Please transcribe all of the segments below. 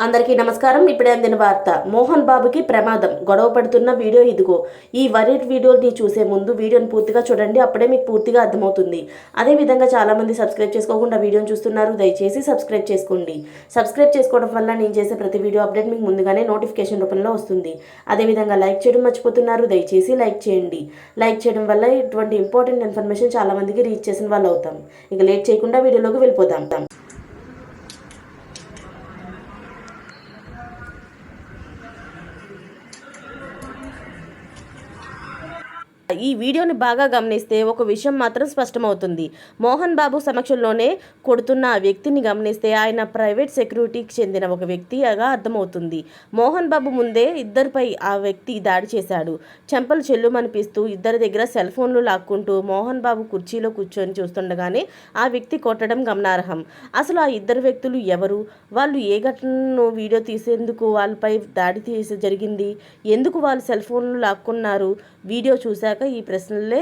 అందరికీ నమస్కారం. ఇప్పుడే అందిన వార్త. మోహన్ బాబుకి ప్రమాదం. గొడవ పడుతున్న వీడియో ఇదిగో. ఈ వరి వీడియోని చూసే ముందు వీడియోని పూర్తిగా చూడండి. అప్పుడే మీకు పూర్తిగా అర్థమవుతుంది. అదేవిధంగా చాలామంది సబ్స్క్రైబ్ చేసుకోకుండా వీడియోని చూస్తున్నారు. దయచేసి సబ్స్క్రైబ్ చేసుకోండి. సబ్స్క్రైబ్ చేసుకోవడం వల్ల నేను చేసే ప్రతి వీడియో అప్డేట్ మీకు ముందుగానే నోటిఫికేషన్ రూపంలో వస్తుంది. అదేవిధంగా లైక్ చేయడం మర్చిపోతున్నారు. దయచేసి లైక్ చేయండి. లైక్ చేయడం వల్ల ఇటువంటి ఇంపార్టెంట్ ఇన్ఫర్మేషన్ చాలామందికి రీచ్ చేసిన వాళ్ళు అవుతాం ఇక లేట్ చేయకుండా వీడియోలోకి వెళ్ళిపోతాం ఈ వీడియోని బాగా గమనిస్తే ఒక విషయం మాత్రం స్పష్టమవుతుంది. మోహన్ బాబు సమక్షంలోనే కొడుతున్న ఆ వ్యక్తిని గమనిస్తే ఆయన ప్రైవేట్ సెక్యూరిటీకి చెందిన ఒక వ్యక్తిగా అర్థమవుతుంది. మోహన్ బాబు ముందే ఇద్దరిపై ఆ వ్యక్తి దాడి చేశాడు. చెంపలు చెల్లుమనిపిస్తూ ఇద్దరి దగ్గర సెల్ ఫోన్లు లాక్కుంటూ మోహన్ బాబు కుర్చీలో కూర్చొని చూస్తుండగానే ఆ వ్యక్తి కొట్టడం గమనార్హం. అసలు ఆ ఇద్దరు వ్యక్తులు ఎవరు? వాళ్ళు ఏ ఘటనను వీడియో తీసేందుకు వాళ్ళపై దాడి తీసి జరిగింది? ఎందుకు వాళ్ళు సెల్ ఫోన్లు లాక్కున్నారు? వీడియో వచ్చాక ఈ ప్రశ్నలే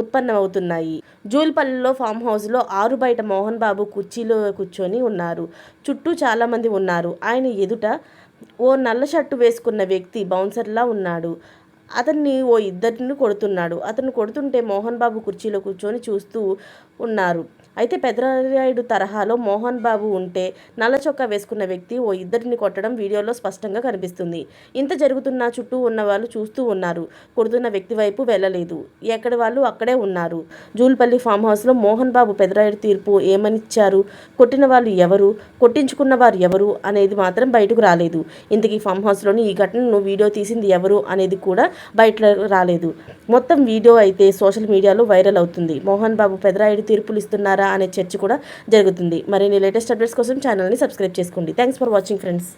ఉత్పన్నమవుతున్నాయి. జూల్పల్లిలో ఫామ్ హౌస్లో ఆరు బయట మోహన్ బాబు కుర్చీలో కూర్చొని ఉన్నారు. చుట్టూ చాలామంది ఉన్నారు. ఆయన ఎదుట ఓ నల్ల షర్టు వేసుకున్న వ్యక్తి బౌన్సర్లా ఉన్నాడు. అతన్ని ఓ ఇద్దరిని కొడుతున్నాడు. అతను కొడుతుంటే మోహన్ బాబు కుర్చీలో కూర్చొని చూస్తూ ఉన్నారు. అయితే పెదరాయుడు తరహాలో మోహన్ బాబు ఉంటే నల్ల చొక్కా వేసుకున్న వ్యక్తి ఓ ఇద్దరిని కొట్టడం వీడియోలో స్పష్టంగా కనిపిస్తుంది. ఇంత జరుగుతున్న చుట్టూ ఉన్న వాళ్ళు చూస్తూ ఉన్నారు. కొడుతున్న వ్యక్తి వైపు వెళ్ళలేదు. ఎక్కడి వాళ్ళు అక్కడే ఉన్నారు. జూల్పల్లి ఫామ్ హౌస్లో మోహన్ బాబు పెదరాయుడు తీర్పు ఏమనిచ్చారు? కొట్టిన వాళ్ళు ఎవరు? కొట్టించుకున్న వారు ఎవరు? అనేది మాత్రం బయటకు రాలేదు. ఇంతకీ ఫామ్ హౌస్లోని ఈ ఘటనను వీడియో తీసింది ఎవరు అనేది కూడా బయట రాలేదు. మొత్తం వీడియో అయితే సోషల్ మీడియాలో వైరల్ అవుతుంది. మోహన్ బాబు పెదరాయుడు తీర్పులు ఇస్తున్నారా? అనే చర్చ కూడా జరుగుతుంది. మరిన్ని లేటెస్ట్ అప్డేట్స్ కోసం ఛానల్ని సబ్స్క్రైబ్ చేసుకోండి. Thanks for watching friends